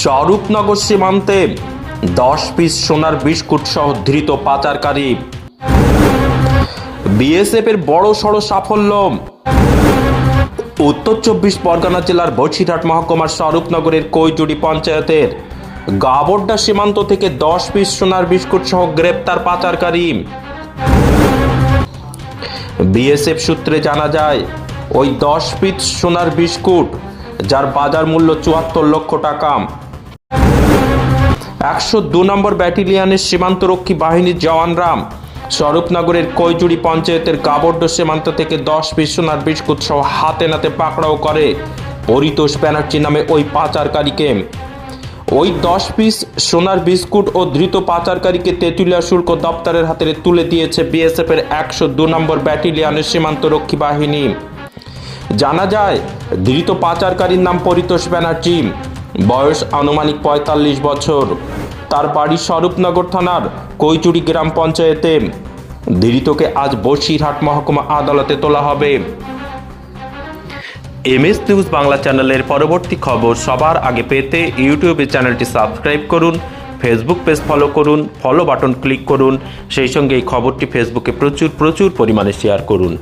স্বরূপনগর সীমান্তে দশ পিস সোনার বিস্কুট সহ ধৃত পাচারকারী। বিএসএফ এর বড় সড় সাফল্য। উত্তর চব্বিশ পরগনা জেলার বছিরহাট মহকুমার স্বরূপনগরের কৈজুড়ি পঞ্চায়েতের গাবড্ডা সীমান্ত থেকে দশ পিস সোনার বিস্কুট সহ গ্রেপ্তার পাচারকারী। বিএসএফ সূত্রে জানা যায়, ওই দশ পিস সোনার বিস্কুট যার বাজার মূল্য চুয়াত্তর লক্ষ টাকা। একশো দু নম্বর ব্যাটালিয়নের সীমান্তরক্ষী বাহিনীর জওয়ানরা স্বরূপনগরের কৈজুড়ি পঞ্চায়েতের গাবড্ড সীমান্ত থেকে দশ সোনার বিস্কুট সহ হাতে নাতে পাকড়াও করে পরিতোষ ব্যানার্জি নামে ওই পাচারকারীকে। ওই দশ পিস সোনার বিস্কুট ও ধৃত পাচারকারীকে তেঁতুলিয়া শুল্ক দপ্তরের হাতে তুলে দিয়েছে বিএসএফ এর একশো দু নম্বর ব্যাটালিয়নের সীমান্তরক্ষী বাহিনী। জানা যায়, ধৃত পাচারকারীর নাম পরিতোষ ব্যানার্জি। বয়স আনুমানিক পঁয়তাল্লিশ বছর। তার বাড়ি স্বরূপনগর থানার কৈচুরি গ্রাম পঞ্চায়েতে। ধৃতকে আজ বসিরহাট মহকুমা আদালতে তোলা হবে। এমএস নিউজ বাংলা চ্যানেলের পরবর্তী খবর সবার আগে পেতে ইউটিউবে চ্যানেলটি সাবস্ক্রাইব করুন, ফেসবুক পেজ ফলো করুন, ফলো বাটন ক্লিক করুন, সেই সঙ্গে এই খবরটি ফেসবুকে প্রচুর প্রচুর পরিমাণে শেয়ার করুন।